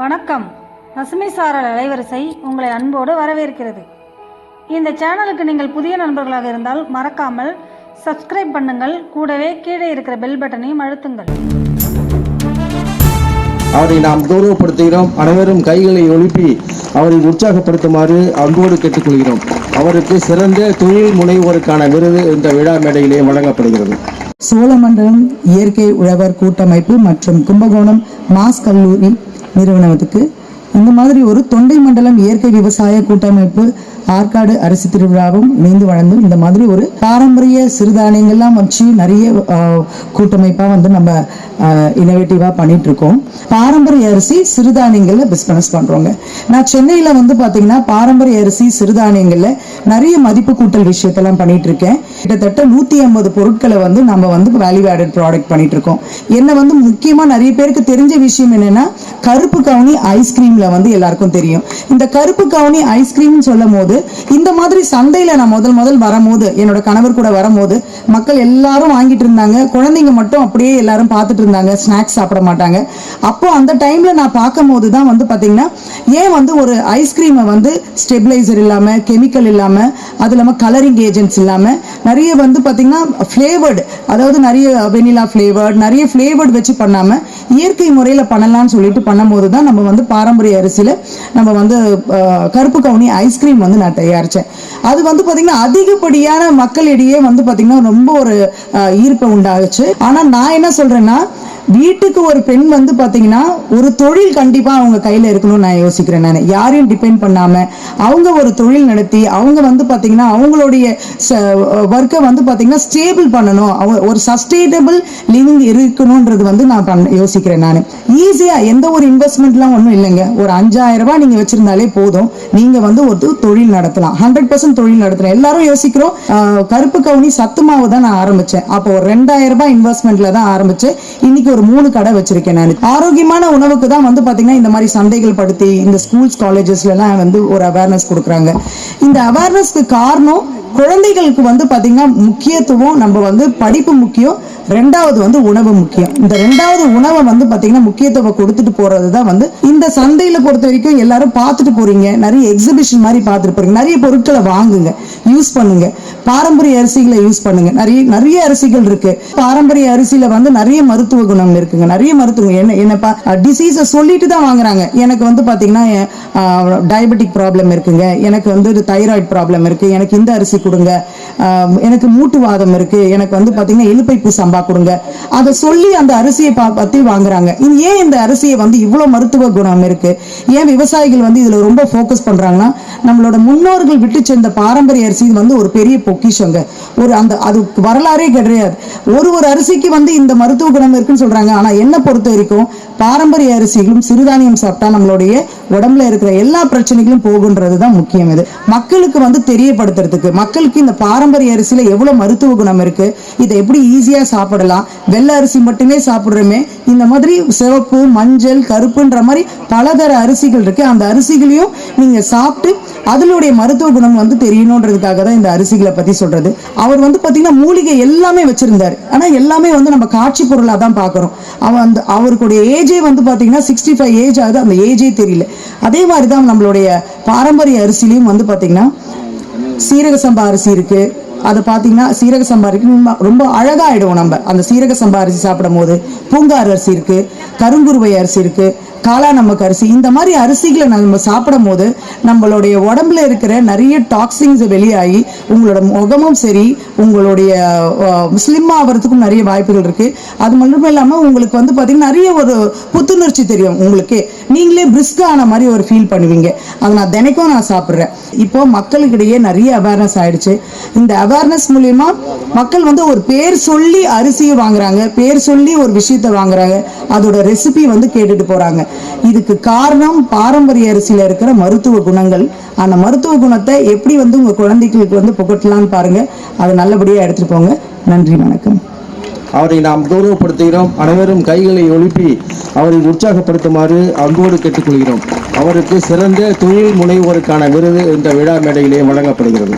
வணக்கம். பசுமை சாரல் அலைவரிசை உங்களை அன்போடு வரவேற்கிறது. இந்த சேனலுக்கு நீங்கள் புதிய நண்பர்களாக இருந்தால் மறக்காமல் சப்ஸ்கிரைப் பண்ணுங்கள். கூடவே கீழே இருக்கிற பெல் பட்டனையும் அழுத்துங்கள். அவரை நாம் கௌரவப்படுத்துகிறோம். அனைவரும் கைகளை ஒழுப்பி அவரை உற்சாகப்படுத்துமாறு அன்போடு கேட்டுக்கொள்கிறோம். அவருக்கு சிறந்த தொழில் முனைவோருக்கான விருது இந்த விழா மேடையிலே வழங்கப்படுகிறது. சோழமண்டலம் இயற்கை உழவர் கூட்டமைப்பு மற்றும் கும்பகோணம் மாஸ் கல்லூரி நிறுவனத்துக்கு இந்த மாதிரி ஒரு தொண்டை மண்டலம் இயற்கை விவசாய கூட்டமைப்பு ஆற்காடு அரிசி திருவிழாவும் இணைந்து வழங்கும் இந்த மாதிரி ஒரு பாரம்பரிய சிறுதானியங்கள்லாம் வச்சு நிறைய கூட்டமைப்பாக கூட்டமைப்பா வந்து நம்ம இனோவேட்டிவாக பண்ணிட்டு இருக்கோம் பாரம்பரிய அரிசி சிறுதானியங்களில் பிஸ்னஸ் பண்றோங்க. நான் சென்னையில வந்து பாத்தீங்கன்னா பாரம்பரிய அரிசி சிறுதானியங்கள்ல நிறைய மதிப்பு கூட்டல் விஷயத்தெல்லாம் பண்ணிட்டு இருக்கேன் கிட்டத்தட்ட நூத்தி ஐம்பது பொருட்களை வந்து நம்ம வந்து வேல்யூ ஆடட் ப்ராடக்ட் பண்ணிட்டு இருக்கோம் என்ன வந்து முக்கியமா நிறைய பேருக்கு தெரிஞ்ச விஷயம் என்னன்னா கருப்பு கவுனி யூடியூப்ல வந்து எல்லாருக்கும் தெரியும். இந்த கருப்பு கவுனி ஐஸ்கிரீம்னு சொல்லும் போது இந்த மாதிரி சந்தையில நான் முதல் முதல் வரும்போது என்னோட கணவர் கூட வரும்போது மக்கள் எல்லாரும் வாங்கிட்டு இருந்தாங்க. குழந்தைங்க மட்டும் அப்படியே எல்லாரும் பார்த்துட்டு இருந்தாங்க. ஸ்நாக்ஸ் சாப்பிட மாட்டாங்க. அப்போ அந்த டைம்ல நான் பார்க்கும் போது தான் வந்து பாத்தீங்கன்னா ஏன் வந்து ஒரு ஐஸ்கிரீமை வந்து ஸ்டெபிளைசர் இல்லாம கெமிக்கல் இல்லாம அது இல்லாம கலரிங் ஏஜென்ட்ஸ் இல்லாம நிறைய வந்து பாத்தீங்கன்னா ஃபிளேவர்டு அதாவது நிறைய வெனிலா ஃபிளேவர்ட் நிறைய ஃபிளேவர்டு வச்சு பண்ணாம இயற்கை முறையில பண்ணலாம்னு சொல்லிட்டு பண்ணும்போது தான் நம்ம வந்து பாரம்பரிய அரிசியில நம்ம வந்து கருப்பு கவுனி ஐஸ்கிரீம் வந்து நான் தயாரிச்சேன். அது வந்து பாத்தீங்கன்னா அதிகப்படியான மக்களிடையே வந்து பாத்தீங்கன்னா ரொம்ப ஒரு ஈர்ப்பை உண்டாகுச்சு ஆனா நான் என்ன சொல்றேன்னா வீட்டுக்கு ஒரு பெண் வந்து பாத்தீங்கன்னா ஒரு தொழில் கண்டிப்பா அவங்க கையில இருக்கணும்னு நான் யோசிக்கிறேன் நான். யாரையும் டிபெண்ட் பண்ணாம அவங்க ஒரு தொழில் நடத்தி அவங்க வந்து பாத்தீங்கன்னா அவங்களுடைய ஒர்க்கை வந்து பாத்தீங்கன்னா ஸ்டேபிள் பண்ணணும். அவங்க ஒரு சஸ்டைனபிள் லிவிங் இருக்கணுன்றது வந்து நான் பண்ண யோசிக்கிறேன் நான். ஈஸியா எந்த ஒரு இன்வெஸ்ட்மெண்ட்லாம் ஒன்றும் இல்லைங்க. ஒரு அஞ்சாயிரம் ரூபாய் நீங்க வச்சிருந்தாலே போதும். நீங்க வந்து ஒரு தொழில் நடத்தலாம். ஹண்ட்ரட் பர்சன்ட் தொழில் நடத்தலாம். எல்லாரும் யோசிக்கிறோம். கருப்பு கவுனி சத்து மாவு தான் நான் ஆரம்பித்தேன் அப்போ ஒரு ரெண்டாயிரம் ரூபாய் இன்வெஸ்ட்மெண்ட்ல தான் ஆரம்பிச்சேன் இன்னைக்கு ஒரு மூணு கடை வச்சிருக்கேன் நான். ஆரோக்கியமான உணவுக்கு தான் வந்து பாத்தீங்கன்னா இந்த மாதிரி சந்தைகள் படுத்தி இந்த ஸ்கூல்ஸ் காலேஜஸ்ல எல்லாம் வந்து ஒரு அவேர்னஸ் கொடுக்குறாங்க. இந்த அவேர்னஸ்க்கு காரணம் குழந்தைகளுக்கு வந்து பாத்தீங்கன்னா முக்கியத்துவம் நம்ம வந்து படிப்பு முக்கியம் ரெண்டாவது வந்து உணவு முக்கியம். இந்த ரெண்டாவது உணவை வந்து பாத்தீங்கன்னா முக்கியத்துவம் கொடுத்துட்டு போறது தான் வந்து இந்த சந்தையில பொறுத்த வரைக்கும் எல்லாரும் பார்த்துட்டு போறீங்க. நிறைய எக்ஸிபிஷன் மாதிரி பார்த்துட்டு போறீங்க. நிறைய பொருட்களை வாங்குங்க. யூஸ் பண்ணுங்க. பாரம்பரிய அரிசிகளை யூஸ் பண்ணுங்க. நிறைய நிறைய அரிசிகள் இருக்கு. பாரம்பரிய அரிசியில வந்து நிறைய மருத்துவ குணம் இருக்குங்க. நிறைய மருத்துவம் என்ன என்னப்பா டிசீஸை சொல்லிட்டு தான் வாங்குறாங்க. எனக்கு வந்து பாத்தீங்கன்னா டயபெட்டிக் ப்ராப்ளம் இருக்குங்க. எனக்கு வந்து தைராய்டு ப்ராப்ளம் இருக்கு. எனக்கு இந்த அரிசி கொடுங்க. எனக்கு மூட்டுவாதம் இருக்கு. எனக்கு வந்து பாத்தீங்கன்னா எலுப்பைப்பு சாம்பா கொடுங்க. அதை சொல்லி அந்த அரிசியை பா- பத்தி வாங்குறாங்க. இது ஏன் இந்த அரிசியை வந்து இவ்வளோ மருத்துவ குணம் இருக்கு? ஏன் விவசாயிகள் வந்து இதுல ரொம்ப ஃபோக்கஸ் பண்றாங்கன்னா நம்மளோட முன்னோர்கள் விட்டு சென்ற பாரம்பரிய அரிசி இது வந்து ஒரு பெரிய பொக்கிஷங்க. ஒரு அந்த அது வரலாறே கிடையாது. ஒரு ஒரு அரிசிக்கு வந்து இந்த மருத்துவ குணம் இருக்குன்னு சொல்றாங்க. ஆனா என்ன பொறுத்த வரைக்கும் பாரம்பரிய அரிசிகளும் சிறுதானியம் சாப்பிட்டா நம்மளுடைய உடம்புல இருக்கிற எல்லா பிரச்சனைகளும் போகுன்றது தான் முக்கியம் இது. மக்களுக்கு வந்து தெரியப்படுத்துறதுக்கு மக்களுக்கு இந்த பாரம்பரிய அரிசியில எவ்வளவு மருத்துவ குணம் இருக்கு இதை எப்படி ஈஸியா சாப்பிடலாம். வெள்ளை அரிசி மட்டுமே சாப்பிட்றோமே. இந்த மாதிரி சிவப்பு மஞ்சள் கருப்புன்ற மாதிரி பலதர அரிசிகள் இருக்குது அந்த அரிசிகளையும் நீங்கள் சாப்பிட்டு அதனுடைய மருத்துவ குணம் வந்து தெரியணுன்றதுக்காக தான் இந்த அரிசிகளை பற்றி சொல்கிறது அவர் வந்து பார்த்திங்கன்னா மூலிகை எல்லாமே வச்சுருந்தார். ஆனால் எல்லாமே வந்து நம்ம காட்சி பொருளாக தான் பார்க்குறோம் அவன் அந்த அவருக்குடைய ஏஜே வந்து பார்த்திங்கன்னா சிக்ஸ்டி ஃபைவ் ஏஜ் ஆகுது. அந்த ஏஜே தெரியல. அதே மாதிரி தான் நம்மளுடைய பாரம்பரிய அரிசிலையும் வந்து பார்த்திங்கன்னா சீரக சம்பா அரிசி இருக்குது அதை பார்த்தீங்கன்னா சீரக சம்பா இருக்கு ரொம்ப- அழகாகிடுவோம் நம்ம. அந்த சீரக சம்பா அரிசி சாப்பிடும் போது பூங்கார் அரிசி இருக்கு கருங்குருவை அரிசி இருக்கு காளா நமக்கு அரிசி. இந்த மாதிரி அரிசிகளை நம்ம சாப்பிடும் போது நம்மளுடைய உடம்புல இருக்கிற நிறைய டாக்ஸின்ஸ் வெளியாகி உங்களோட முகமும் சரி உங்களுடைய ஸ்லிம் ஆகிறதுக்கும் நிறைய வாய்ப்புகள் இருக்கு. அது மட்டும் இல்லாம உங்களுக்கு வந்து பாத்தீங்கன்னா நிறைய ஒரு புத்துணர்ச்சி தெரியும் உங்களுக்கு. நீங்களே பிரிஸ்கான ஆன மாதிரி ஒரு ஃபீல் பண்ணுவீங்க. அதை நான் தினைக்கும் நான் சாப்பிட்றேன். இப்போ மக்களுக்கிடையே நிறைய அவேர்னஸ் ஆயிடுச்சு. இந்த அவேர்னஸ் மூலியமா மக்கள் வந்து ஒரு பேர் சொல்லி அரிசியை வாங்குறாங்க பேர் சொல்லி ஒரு விஷயத்தை வாங்குறாங்க. அதோட ரெசிபி வந்து கேட்டுட்டு போறாங்க. இதுக்கு காரணம் பாரம்பரிய அரிசியில இருக்கிற மருத்துவ குணங்கள். அந்த மருத்துவ குணத்தை எப்படி வந்து உங்க குழந்தைகளுக்கு வந்து புகட்டலாம்னு பாருங்க. அதை நல்லபடியா எடுத்துட்டு போங்க. நன்றி வணக்கம். அவரை நாம் கௌரவப்படுத்துகிறோம். அனைவரும் கைகளை ஒழுப்பி அவரை உற்சாகப்படுத்துமாறு அன்போடு கேட்டுக்கொள்கிறோம். அவருக்கு சிறந்த தொழில் முனைவோருக்கான விருது இந்த விழா மேடையிலே வழங்கப்படுகிறது.